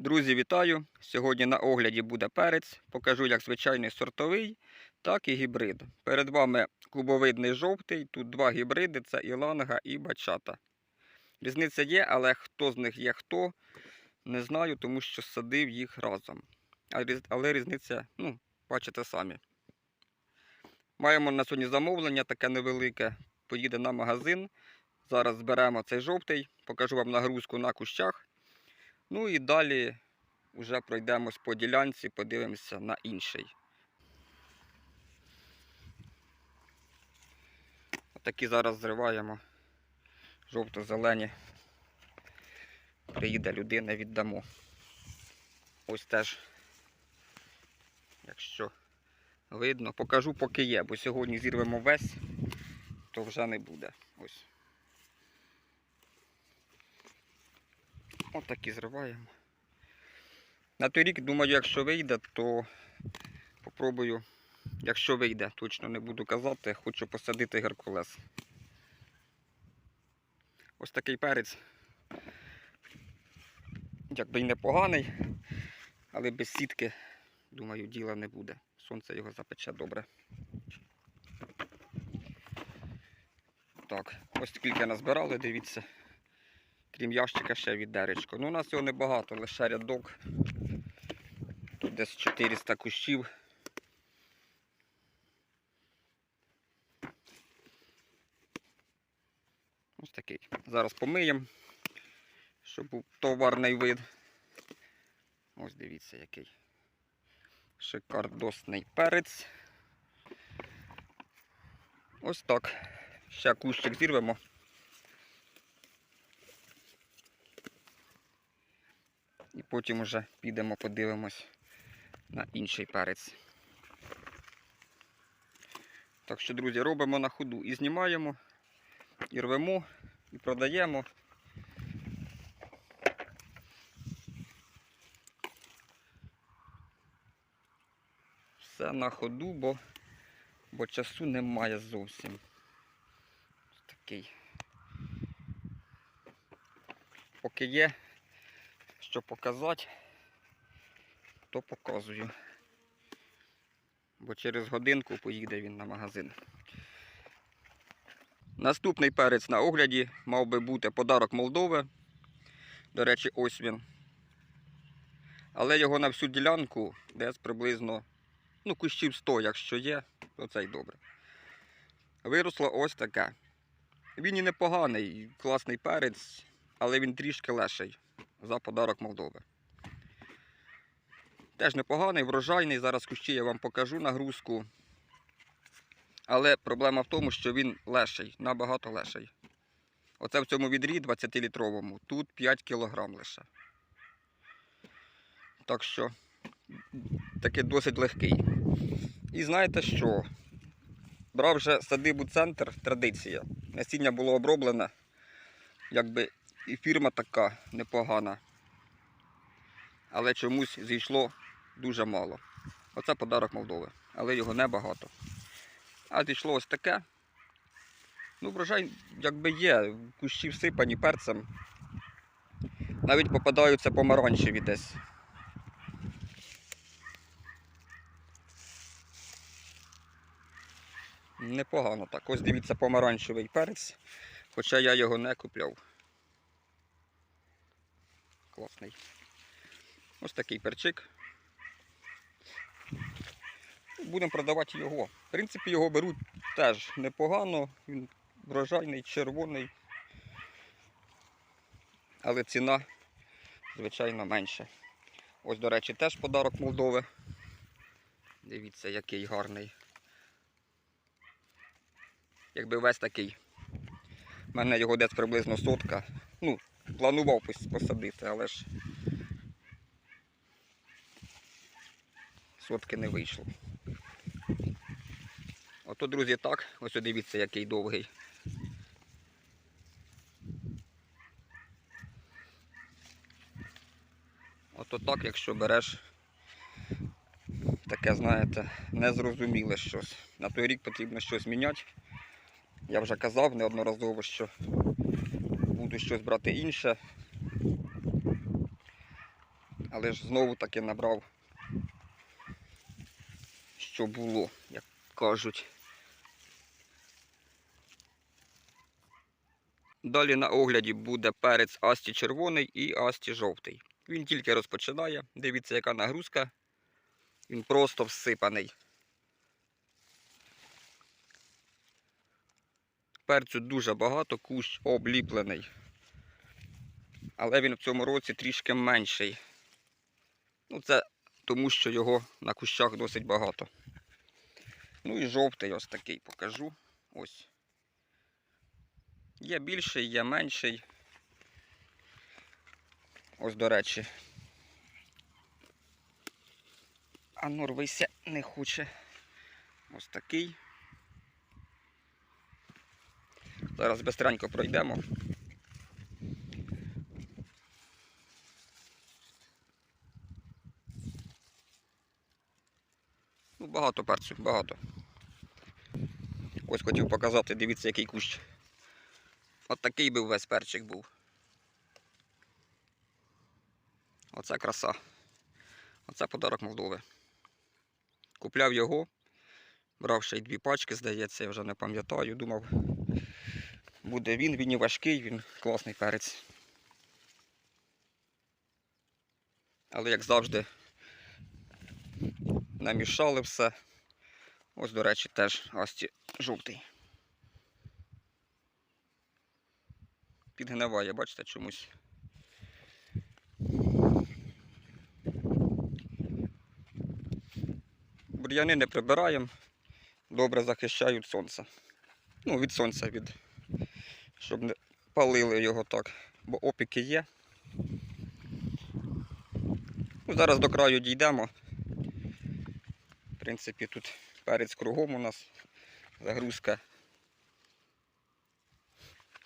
Друзі, вітаю! Сьогодні на огляді буде перець. Покажу як звичайний сортовий, так і гібрид. Перед вами клубовидний жовтий. Тут два гібриди це іланга і бачата. Різниця є, але хто з них є хто, не знаю, тому що садив їх разом. Але різниця, ну, бачите самі. Маємо на сьогодні замовлення таке невелике. Поїде на магазин. Зараз зберемо цей жовтий, покажу вам нагрузку на кущах. Ну і далі вже пройдемось по ділянці, подивимося на інший. Отакі зараз зриваємо жовто-зелені. Приїде людина, віддамо. Ось теж, якщо видно, покажу поки є, бо сьогодні зірвемо весь, то вже не буде. Ось. Ось такі зриваємо. На той рік, думаю, якщо вийде, то попробую, якщо вийде, точно не буду казати, хочу посадити геркулес. Ось такий перець. Якби й непоганий, але без сітки, думаю, діла не буде. Сонце його запече добре. Так, ось скільки назбирали, дивіться. Крім ящика ще відеречко. Ну, у нас його небагато, лише рядок. Тут десь 400 кущів. Ось такий. Зараз помиємо, щоб був товарний вид. Ось дивіться який. Шикардосний перець. Ось так. Ще кущик зірвемо. І потім уже підемо подивимось на інший перець. Так що, друзі, робимо на ходу і знімаємо, і рвемо, і продаємо. Все на ходу, бо, бо часу немає зовсім. Ось такий. Поки є, що показати, то показую. Бо через годинку поїде він на магазин. Наступний перець на огляді мав би бути подарок Молдови. До речі, ось він. Але його на всю ділянку десь приблизно ну, кущів 100, якщо є, то це й добре. Виросло ось таке. Він і непоганий, класний перець, але він трішки леший за подарок Молдови. Теж непоганий, врожайний. Зараз кущі я вам покажу нагрузку. Але проблема в тому, що він леший, набагато леший. Оце в цьому відрі 20-літровому. Тут 5 кг лише. Так що таки досить легкий. І знаєте що? Брав вже садибу центр, традиція. Насіння було оброблене. Якби і фірма така непогана. Але чомусь зійшло дуже мало. Оце подарок Молдови, але його небагато. А зійшло ось таке. Ну, врожай, якби є, кущі всипані перцем. Навіть попадаються помаранчеві десь. Непогано так. Ось дивіться помаранчевий перець, хоча я його не купляв. Класний. Ось такий перчик. Будемо продавати його. В принципі, його беруть теж непогано. Він врожайний, червоний. Але ціна, звичайно, менша. Ось, до речі, теж подарок Молдови. Дивіться, який гарний. Якби весь такий. У мене його десь приблизно сотка. Ну, планував посадити, але ж сотки не вийшло. Ото, друзі, так. Ось дивіться, який довгий. Ото так, якщо береш таке, знаєте, незрозуміле щось. На той рік потрібно щось міняти. Я вже казав неодноразово, що буду щось брати інше. Але ж знову таки набрав, що було, як кажуть. Далі на огляді буде перець Асті червоний і Асті жовтий. Він тільки розпочинає. Дивіться, яка нагрузка. Він просто всипаний. Перцю дуже багато, кущ обліплений. Але він в цьому році трішки менший. Ну, це тому, що його на кущах досить багато. Ну і жовтий ось такий покажу. Ось. Є більший, є менший. Ось, до речі. А ну рвися не хоче. Ось такий. Зараз бистренько пройдемо. Ну, багато перцю, багато. Ось хотів показати, дивіться, який кущ. От такий би весь перчик був. Оце краса. Оце подарок Молдови. Купляв його, брав ще й дві пачки, здається, я вже не пам'ятаю. Думав, буде він, він і важкий, він класний перець. Але як завжди, намішали все. Ось, до речі, теж асті жовтий. Підгниває, бачите, чомусь. Бур'яни не прибираємо, добре захищають сонце. Ну, від сонця, від... щоб не палили його так, бо опіки є. Ну, зараз до краю дійдемо. В принципі, тут перець кругом у нас загрузка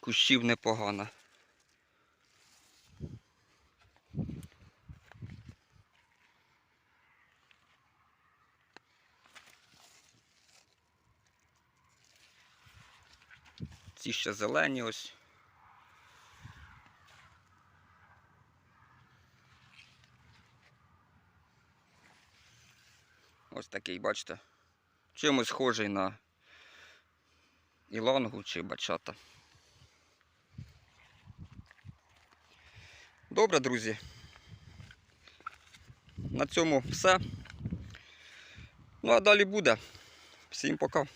кущів непогана. Ще зелені ось. Ось такий, бачите, чимось схожий на ілангу чи бачата. Добре, друзі. На цьому все. Ну а далі буде. Всім пока.